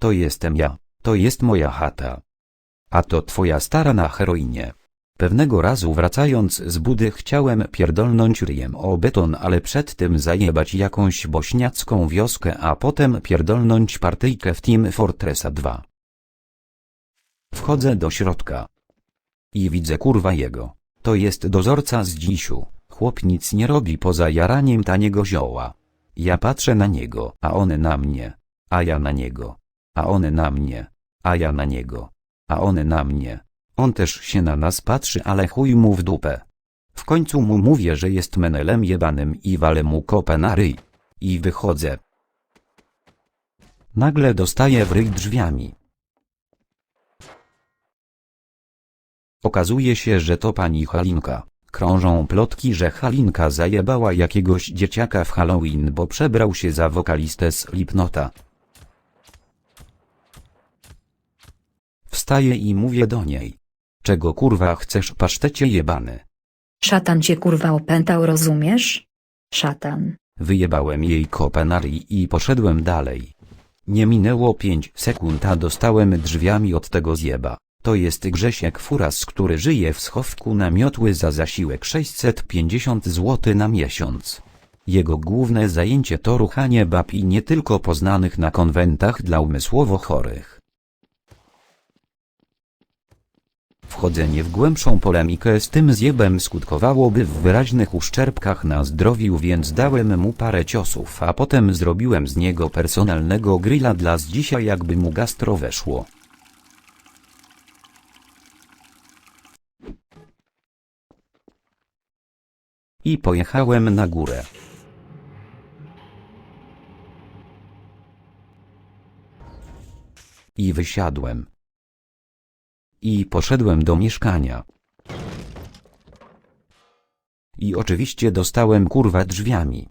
To jestem ja. To jest moja chata. A to twoja stara na heroinie. Pewnego razu wracając z budy chciałem pierdolnąć ryjem o beton, ale przed tym zajebać jakąś bośniacką wioskę, a potem pierdolnąć partyjkę w Team Fortressa 2. Wchodzę do środka. I widzę kurwa jego. To jest dozorca z dzisiu. Chłop nic nie robi poza jaraniem taniego zioła. Ja patrzę na niego, a on na mnie. A ja na niego. A on na mnie. A ja na niego. A on na mnie. On też się na nas patrzy, ale chuj mu w dupę. W końcu mu mówię, że jest menelem jebanym i walę mu kopę na ryj. I wychodzę. Nagle dostaję w ryj drzwiami. Okazuje się, że to pani Halinka. Krążą plotki, że Halinka zajebała jakiegoś dzieciaka w Halloween, bo przebrał się za wokalistę z Lipnota. Wstaję i mówię do niej. Czego kurwa chcesz pasztecie jebany? Szatan cię kurwa opętał, rozumiesz? Szatan. Wyjebałem jej kopę na ryj i poszedłem dalej. Nie minęło pięć sekund, a dostałem drzwiami od tego zjeba. To jest Grzesiek Furas, który żyje w schowku na miotły za zasiłek 650 zł na miesiąc. Jego główne zajęcie to ruchanie bab i nie tylko poznanych na konwentach dla umysłowo chorych. Wchodzenie w głębszą polemikę z tym zjebem skutkowałoby w wyraźnych uszczerbkach na zdrowiu, więc dałem mu parę ciosów, a potem zrobiłem z niego personalnego grilla dla z dzisiaj jakby mu gastro weszło. I pojechałem na górę. I wysiadłem. I poszedłem do mieszkania. I oczywiście dostałem kurwa drzwiami.